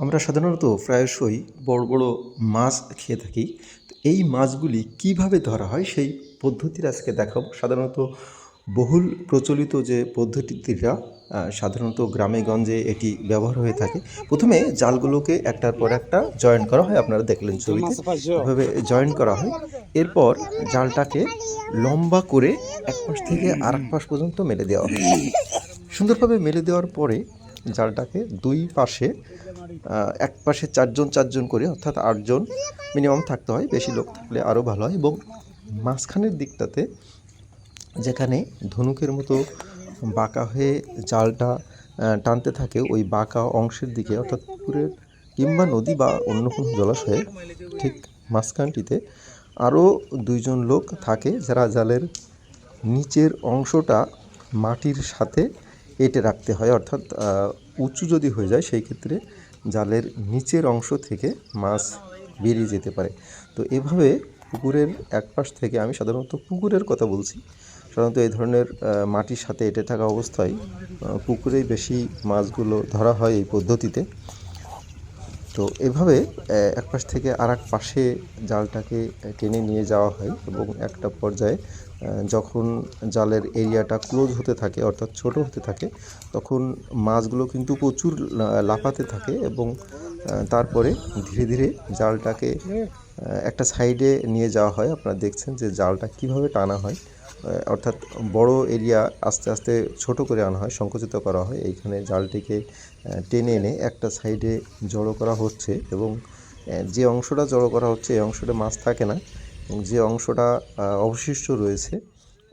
আমরা সাধারণত প্রায়শই বড় বড় মাছ খেয়ে থাকি। তো এই মাছগুলি কীভাবে ধরা হয় সেই পদ্ধতির আজকে দেখাবো। সাধারণত বহুল প্রচলিত যে পদ্ধতিটা সাধারণত গ্রামে গঞ্জে এটি ব্যবহার হয়ে থাকে। প্রথমে জালগুলোকে একটার পর একটা জয়েন করা হয় আপনারা দেখলেন ছবিতে। এভাবে জয়েন করা হয়। এরপর জালটাকে লম্বা করে এক পাশ থেকে আর এক পাশ পর্যন্ত মেলে দেওয়া হয়। সুন্দরভাবে মেলে দেওয়ার পরে জালটাকে দুই পাশে এক পাশে চারজন চারজন করে, অর্থাৎ আটজন মিনিমাম থাকতে হয়, বেশি লোক থাকলে আরও ভালো হয়। এবং মাঝখানের দিকটাতে যেখানে ধনুকের মতো বাঁকা হয়ে জালটা টানতে থাকে, ওই বাঁকা অংশের দিকে, অর্থাৎ পুকুরের কিংবা নদী বা অন্য কোনো জলাশয়ে, ঠিক মাঝখানটিতে আরও দুইজন লোক থাকে যারা জালের নিচের অংশটা মাটির সাথে এঁটে রাখতে হয়। অর্থাৎ উঁচু যদি হয়ে যায়, সেই ক্ষেত্রে জালের নিচের অংশ থেকে মাছ বেরিয়ে যেতে পারে। তো এভাবে পুকুরের এক পাশ থেকে আমি সাধারণত পুকুরের কথা বলছি। সাধারণত এই ধরনের মাটির সাথে এঁটে থাকা অবস্থায় পুকুরেই বেশি মাছগুলো ধরা হয় এই পদ্ধতিতে। তো এভাবে এক পাশ থেকে আর এক পাশে জালটাকে টেনে নিয়ে যাওয়া হয় এবং একটা পর্যায়ে যখন জালের এরিয়াটা ক্লোজ হতে থাকে, অর্থাৎ ছোট হতে থাকে, তখন মাছগুলো কিন্তু প্রচুর লাফাতে থাকে এবং তারপরে ধীরে ধীরে জালটাকে একটা সাইডে নিয়ে যাওয়া হয়। আপনারা দেখছেন যে জালটা কীভাবে টানা হয়। অর্থাৎ বড় এরিয়া আস্তে আস্তে ছোট করে আনা হয়, সংকুচিত করা হয়। এইখানে জালটিকে টেনে এনে একটা সাইডে জড়ো করা হচ্ছে এবং যে অংশটা জড়ো করা হচ্ছে এই অংশটা মাছ থাকে না। যে অংশটা অবশিষ্ট রয়েছে,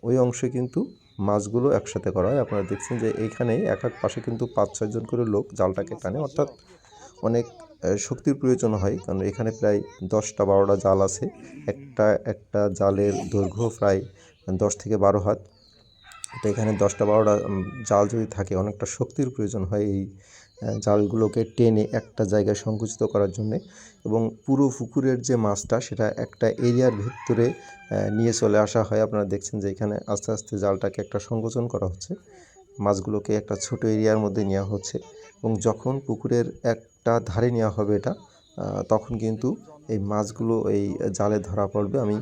ওই অংশে কিন্তু মাছগুলো একসাথে করা হয়। আপনারা দেখছেন যে এইখানে এক এক পাশে কিন্তু পাঁচ ছয়জন করে লোক জালটাকে টানে। অর্থাৎ অনেক শক্তির প্রয়োজন হয়, কারণ এখানে প্রায় দশটা বারোটা জাল আছে। একটা একটা জালের দৈর্ঘ্য প্রায় দশ থেকে বারো হাত। তো এখানে দশটা বারোটা জাল যদি থাকে, অনেকটা শক্তির প্রয়োজন হয় এই জালগুলোকে টেনে একটা জায়গায় সংকুচিত করার জন্যে। এবং পুরো পুকুরের যে মাছটা, সেটা একটা এরিয়ার ভিতরে নিয়ে চলে আসা হয়। আপনারা দেখছেন যে এখানে আস্তে আস্তে জালটাকে একটা সংকোচন করা হচ্ছে। মাছগুলোকে একটা ছোট এরিয়ার মধ্যে নেওয়া হচ্ছে এবং যখন পুকুরের একটা ধারে নেওয়া হবে এটা তখন কিন্তু এই মাছগুলো এই জালে ধরা পড়বে। আমি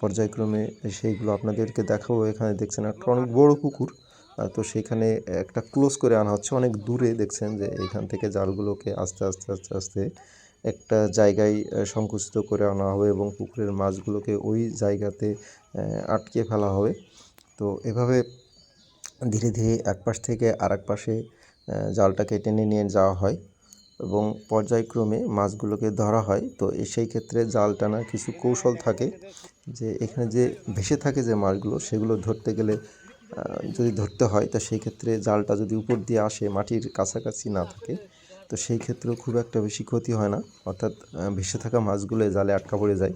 পর্যায়ক্রমে সেইগুলো আপনাদেরকে দেখাবো। এখানে দেখছেন একটা অনেক বড় পুকুর তো সেখানে একটা ক্লোজ করে আনা হচ্ছে। অনেক দূরে দেখছেন যে এখান থেকে জালগুলোকে আস্তে আস্তে আস্তে আস্তে একটা জায়গায় সংকুচিত করে আনা হবে এবং পুকুরের মাছগুলোকে ওই জায়গাতে আটকে ফেলা হবে। তো এভাবে ধীরে ধীরে এক পাশ থেকে আর এক পাশে জালটাকে টেনে নিয়ে যাওয়া হয় এবং পর্যায়ক্রমে মাছগুলোকে ধরা হয়। তো সেই ক্ষেত্রে জাল টানার কিছু কৌশল থাকে যে, এখানে যে ভেসে থাকে যে মাছগুলো, সেগুলো ধরতে গেলে যদি ধরতে হয়, তো সেই ক্ষেত্রে জালটা যদি উপর দিয়ে আসে, মাটির কাছাকাছি না থাকে, তো সেই ক্ষেত্রেও খুব একটা বেশি ক্ষতি হয় না। অর্থাৎ ভেসে থাকা মাছগুলো জালে আটকা পড়ে যায়।